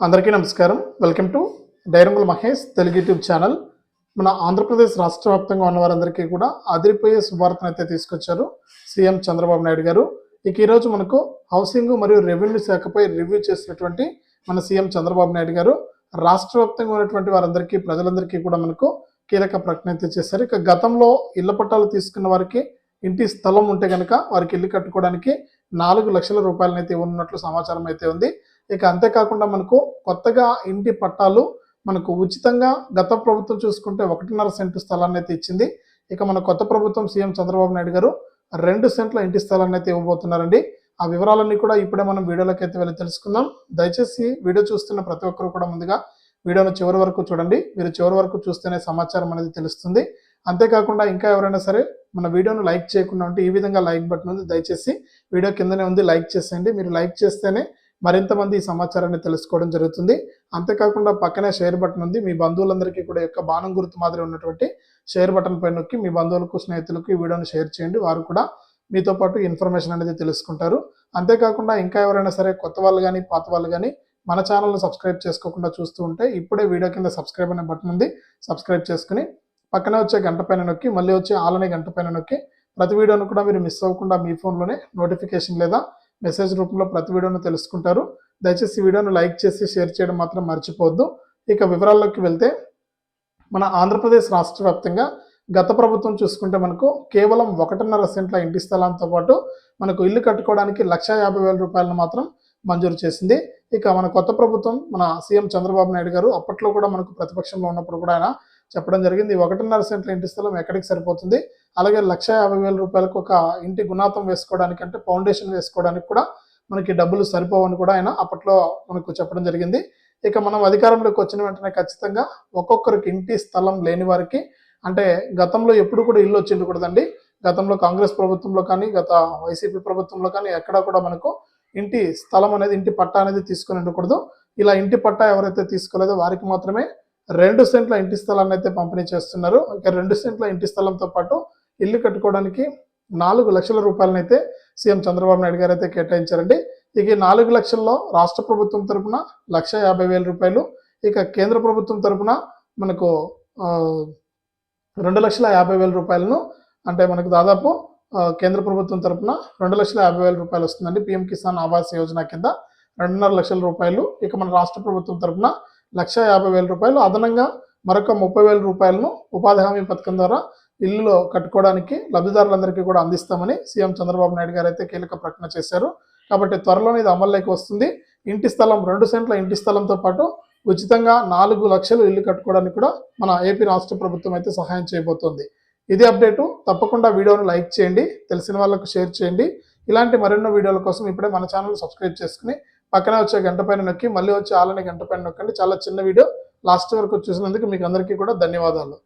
అందరికీ నమస్కారం. Welcome to డైరంగుల మహేష్ తెలుగు యూట్యూబ్ ఛానల్. మన ఆంధ్రప్రదేశ్ రాష్ట్ర వ్యాప్తంగా ఉన్న వారందరికీ కూడా అదిరిపోయే శుభార్తను అయితే తీసుకొచ్చారు సీఎం చంద్రబాబు నాయుడు గారు. ఇక ఈరోజు మనకు హౌసింగ్ మరియు రెవెన్యూ శాఖపై రివ్యూ చేసినటువంటి మన సీఎం చంద్రబాబు నాయుడు గారు. రాష్ట్ర వ్యాప్తంగా ఉన్నటువంటి వారందరికీ ప్రజలందరికీ కూడా మనకు కీలక ప్రకటన అయితే చేశారు. ఇక గతంలో ఇళ్ళ పట్టాలు తీసుకున్న వారికి ఇంటి స్థలం ఉంటే కనుక వారికి ఇల్లు కట్టుకోవడానికి నాలుగు లక్షల రూపాయలనైతే ఉన్నట్లు సమాచారం అయితే ఉంది. ఇక అంతేకాకుండా మనకు కొత్తగా ఇంటి పట్టాలు మనకు ఉచితంగా గత ప్రభుత్వం చూసుకుంటే ఒకటిన్నర సెంటు స్థలాన్ని అయితే ఇచ్చింది. ఇక మన కొత్త ప్రభుత్వం సీఎం చంద్రబాబు నాయుడు గారు రెండు సెంట్ల ఇంటి స్థలాన్ని అయితే ఇవ్వబోతున్నారండి. ఆ వివరాలన్నీ కూడా ఇప్పుడే మనం వీడియోలోకి అయితే వెళ్ళి తెలుసుకుందాం. దయచేసి వీడియో చూస్తున్న ప్రతి ఒక్కరు కూడా ముందుగా వీడియోను చివరి వరకు చూడండి. మీరు చివరి వరకు చూస్తేనే సమాచారం అనేది తెలుస్తుంది. అంతేకాకుండా ఇంకా ఎవరైనా సరే మన వీడియోను లైక్ చేయకుండా ఉంటే ఈ విధంగా లైక్ బటన్ ఉంది. దయచేసి వీడియో కిందనే ఉంది. లైక్ చేసేయండి. మీరు లైక్ చేస్తేనే మరింతమంది ఈ సమాచారాన్ని తెలుసుకోవడం జరుగుతుంది. అంతేకాకుండా పక్కనే షేర్ బటన్ ఉంది. మీ బంధువులందరికీ కూడా యొక్క బాణం గుర్తు మాదిరి ఉన్నటువంటి షేర్ బటన్ పై నొక్కి మీ బంధువులకు స్నేహితులకు ఈ వీడియోని షేర్ చేయండి. వారు కూడా మీతో పాటు ఇన్ఫర్మేషన్ అనేది తెలుసుకుంటారు. అంతేకాకుండా ఇంకా ఎవరైనా సరే కొత్త వాళ్ళు కానీ పాత వాళ్ళు కానీ మన ఛానల్ను సబ్స్క్రైబ్ చేసుకోకుండా చూస్తూ ఉంటే ఇప్పుడే వీడియో కింద సబ్స్క్రైబ్ అనే బటన్ ఉంది. సబ్స్క్రైబ్ చేసుకుని పక్కనే వచ్చే గంట పైన నొక్కి మళ్ళీ వచ్చే ఆలనే గంట పైన నొక్కి ప్రతి వీడియోను కూడా మీరు మిస్ అవ్వకుండా మీ ఫోన్లోనే నోటిఫికేషన్ లేదా మెసేజ్ రూపంలో ప్రతి వీడియోను తెలుసుకుంటారు. దయచేసి వీడియోను లైక్ చేసి షేర్ చేయడం మాత్రం మర్చిపోవద్దు. ఇక వివరాల్లోకి వెళ్తే మన ఆంధ్రప్రదేశ్ రాష్ట్ర వ్యాప్తంగా గత ప్రభుత్వం చూసుకుంటే మనకు కేవలం ఒకటిన్నర సెంట్ల ఇంటి స్థలంతో పాటు మనకు ఇల్లు కట్టుకోవడానికి లక్ష యాభై వేల రూపాయలను మాత్రం మంజూరు చేసింది. ఇక మన కొత్త ప్రభుత్వం మన సీఎం చంద్రబాబు నాయుడు గారు అప్పట్లో కూడా మనకు ప్రతిపక్షంలో ఉన్నప్పుడు కూడా ఆయన చెప్పడం జరిగింది. ఒకటిన్నర సెంట్ల ఇంటి స్థలం ఎక్కడికి సరిపోతుంది? అలాగే లక్ష యాభై వేల రూపాయలకు ఒక ఇంటి గుణాతం వేసుకోవడానికి అంటే ఫౌండేషన్ వేసుకోవడానికి కూడా మనకి డబ్బులు సరిపోవని కూడా ఆయన అప్పట్లో మనకు చెప్పడం జరిగింది. ఇక మనం అధికారంలోకి వచ్చిన వెంటనే ఖచ్చితంగా ఒక్కొక్కరికి ఇంటి స్థలం లేని వారికి అంటే గతంలో ఎప్పుడు కూడా ఇల్లు వచ్చి ఉండకూడదండి గతంలో కాంగ్రెస్ ప్రభుత్వంలో కానీ గత వైసీపీ ప్రభుత్వంలో కానీ ఎక్కడా కూడా మనకు ఇంటి స్థలం అనేది ఇంటి పట్టా అనేది తీసుకొని ఉండకూడదు. ఇలా ఇంటి పట్టా ఎవరైతే తీసుకోలేదో వారికి మాత్రమే రెండు సెంట్ల ఇంటి స్థలాన్ని అయితే పంపిణీ చేస్తున్నారు. ఇక రెండు సెంట్ల ఇంటి స్థలంతో పాటు ఇల్లు కట్టుకోవడానికి నాలుగు లక్షల రూపాయలను అయితే సీఎం చంద్రబాబు నాయుడు గారు అయితే కేటాయించారండి. ఇక ఈ నాలుగు లక్షల్లో రాష్ట్ర ప్రభుత్వం తరపున లక్ష యాభై వేల రూపాయలు ఇక కేంద్ర ప్రభుత్వం తరపున మనకు రెండు లక్షల యాభై వేల రూపాయలను అంటే మనకు దాదాపు కేంద్ర ప్రభుత్వం తరపున రెండు లక్షల యాభై వేల రూపాయలు వస్తుందండి. పిఎం కిసాన్ ఆవాస్ యోజన కింద రెండున్నర లక్షల రూపాయలు ఇక మన రాష్ట్ర ప్రభుత్వం తరపున లక్ష యాభై వేల రూపాయలు అదనంగా మరొక ముప్పై వేల రూపాయలను ఉపాధి హామీ పథకం ద్వారా ఇల్లులో కట్టుకోవడానికి లబ్ధిదారులందరికీ కూడా అందిస్తామని సీఎం చంద్రబాబు నాయుడు గారు అయితే కీలక ప్రకటన చేశారు. కాబట్టి త్వరలోనే ఇది అమల్లోకి వస్తుంది. ఇంటి స్థలం రెండు సెంట్ల ఇంటి స్థలంతో పాటు ఉచితంగా నాలుగు లక్షలు ఇల్లు కట్టుకోవడానికి కూడా మన ఏపీ రాష్ట్ర ప్రభుత్వం అయితే సహాయం చేయబోతోంది. ఇది అప్డేటు. తప్పకుండా వీడియోను లైక్ చేయండి తెలిసిన వాళ్ళకు షేర్ చేయండి. ఇలాంటి మరెన్నో వీడియోల కోసం ఇప్పుడే మన ఛానల్ సబ్స్క్రైబ్ చేసుకుని పక్కనే వచ్చే గంట పైన నొక్కి మళ్ళీ వచ్చే ఆలని గంట పైన నొక్కండి. చాలా చిన్న వీడియో. లాస్ట్ వరకు చూసినందుకు మీకు అందరికీ కూడా ధన్యవాదాలు.